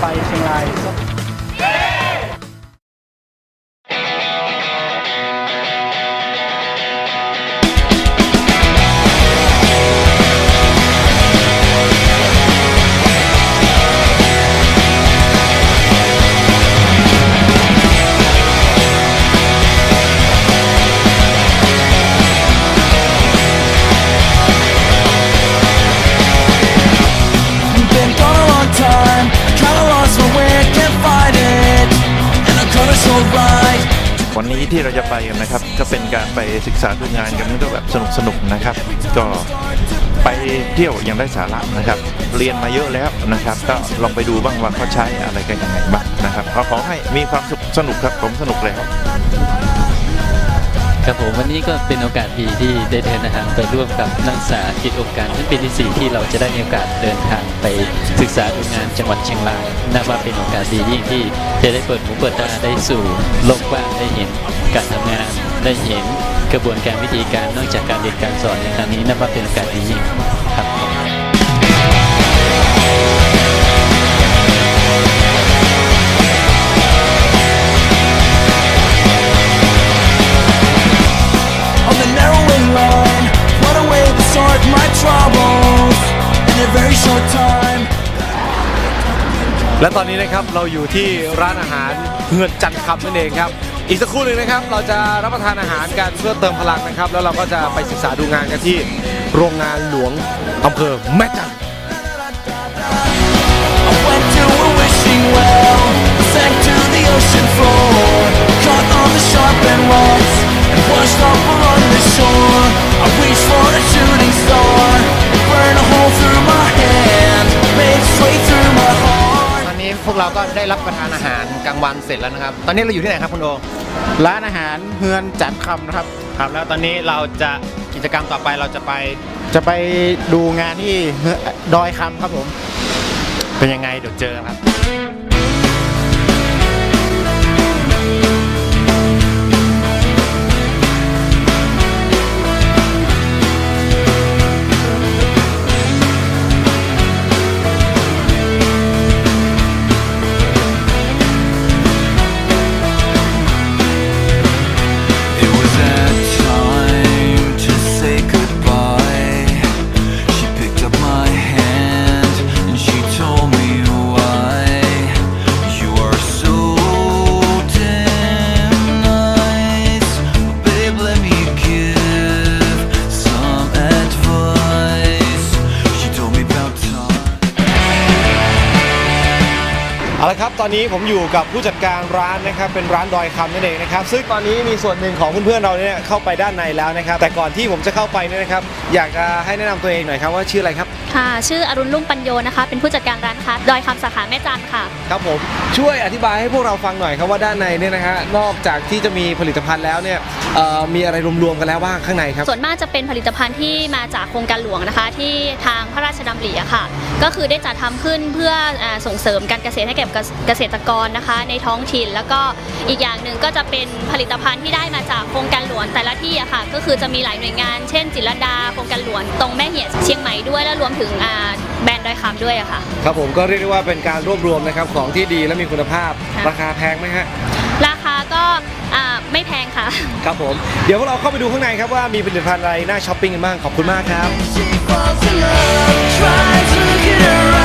ไปเร วันนี้ที่เราจะไปกันนะครับ ก็เป็นการไปศึกษาดูงานกันก็แบบสนุกๆนะครับ ก็ไปเที่ยวอย่างได้สาระนะครับ เรียนมาเยอะแล้วนะครับ ก็ลองไปดูบ้างว่าเขาใช้อะไรกันยังไงบ้างนะครับก็ขอให้มีความสุขสนุกครับผมสนุกแล้วครับผมวันนี้ก็เป็นโอกาสดีที่ได้เดินทางไปร่วมกับนักศึกษากิจองค์การชั้นปีที่สี่ที่เราจะได้มีโอกาสเดินทางไปศึกษาดูงานจังหวัดเชียงรายนับว่าเป็นโอกาสดียิ่งที่จะได้เปิดหูเปิดตาได้สู่โลกกว้างได้เห็น การทำงานได้เห็นกระบวนการวิธีการนอกจากการเรียนการสอนในครั้งนี้นับว่าเป็นโอกาสดียิ่งครับ On the narrowing line, what a way to start my troubles. In a very short time. และตอนนี้นะครับเราอยู่ที่ร้านอาหารเงินจันทร์คำนั่นเองครับ อีกสักครู่หนึ่งนะครับ เราจะรับประทานอาหารกันเพื่อเติมพลังนะครับ แล้วเราก็จะไปศึกษาดูงานกันที่โรงงานหลวงอำเภอแม่จันทร์ I went to a wishing well, sank to the ocean floor, caught on the sharp end rocks, and washed off along the shore. I reached for a shooting star, it burned a hole through my hand, made its way through my heart. ตอนนี้พวกเราก็ได้รับประทานอาหารกลางวันเสร็จแล้วนะครับ ตอนนี้เราอยู่ที่ไหนครับคุณโอ ร้านอาหารเฮือนจันทร์คำนะครับ ครับแล้วตอนนี้เราจะกิจกรรมต่อไปเราจะไปจะไปดูงานที่เฮือนดอยคำครับผม เป็นยังไงเดี๋ยวเจอกันครับ เอาละครับตอนนี้ผมอยู่กับผู้จัดการร้านนะครับเป็นร้านดอยคำนั่นเองนะครับซึ่งตอนนี้มีส่วนหนึ่งของเพื่อนๆเราเนี่ยเข้าไปด้านในแล้วนะครับ แต่ก่อนที่ผมจะเข้าไปเนี่ยนะครับ อยากจะให้แนะนำตัวเองหน่อยครับว่าชื่ออะไรครับ ค่ะ ชื่ออรุณลุ่งปัญโยนะคะ เป็นผู้จัดการร้านค้าดอยคำสาขาแม่จันทร์ค่ะ ครับผมช่วยอธิบายให้พวกเราฟังหน่อยครับว่าด้านในเนี่ยนะฮะนอกจากที่จะมีผลิตภัณฑ์แล้วเนี่ยเอ่อมีอะไรรวมๆกันแล้วบ้างข้างในครับ ส่วนมากจะเป็นผลิตภัณฑ์ที่มาจากโครงการหลวงนะคะ ที่ทางพระราชดำริอะค่ะ ก็คือได้จัดทำขึ้นเพื่ออาส่งเสริมการเกษตรให้แก่เกษตรกรนะคะ ในท้องถิ่น แล้วก็อีกอย่างหนึ่งก็จะเป็นผลิตภัณฑ์ที่ได้มาจากโครงการหลวงแต่ละที่อะค่ะก็คือจะมีหลายหน่วยงาน เช่น จิตรลดาโครงการหลวงตรงแม่เหี่ยเชียงใหม่ด้วยแล้วรวมถึงอ่าแบรนด์ดอยคำด้วยอะค่ะครับผมก็เรียกได้ว่าเป็นการรวบรวมนะครับของที่ดีและมีคุณภาพค่ะราคาแพงไหมฮะราคาก็อ่าไม่แพงค่ะ ครับผม เดี๋ยวพวกเราเข้าไปดูข้างในครับว่ามีผลิตภัณฑ์อะไรน่าช้อปปิ้งกันบ้างขอบคุณมากครับ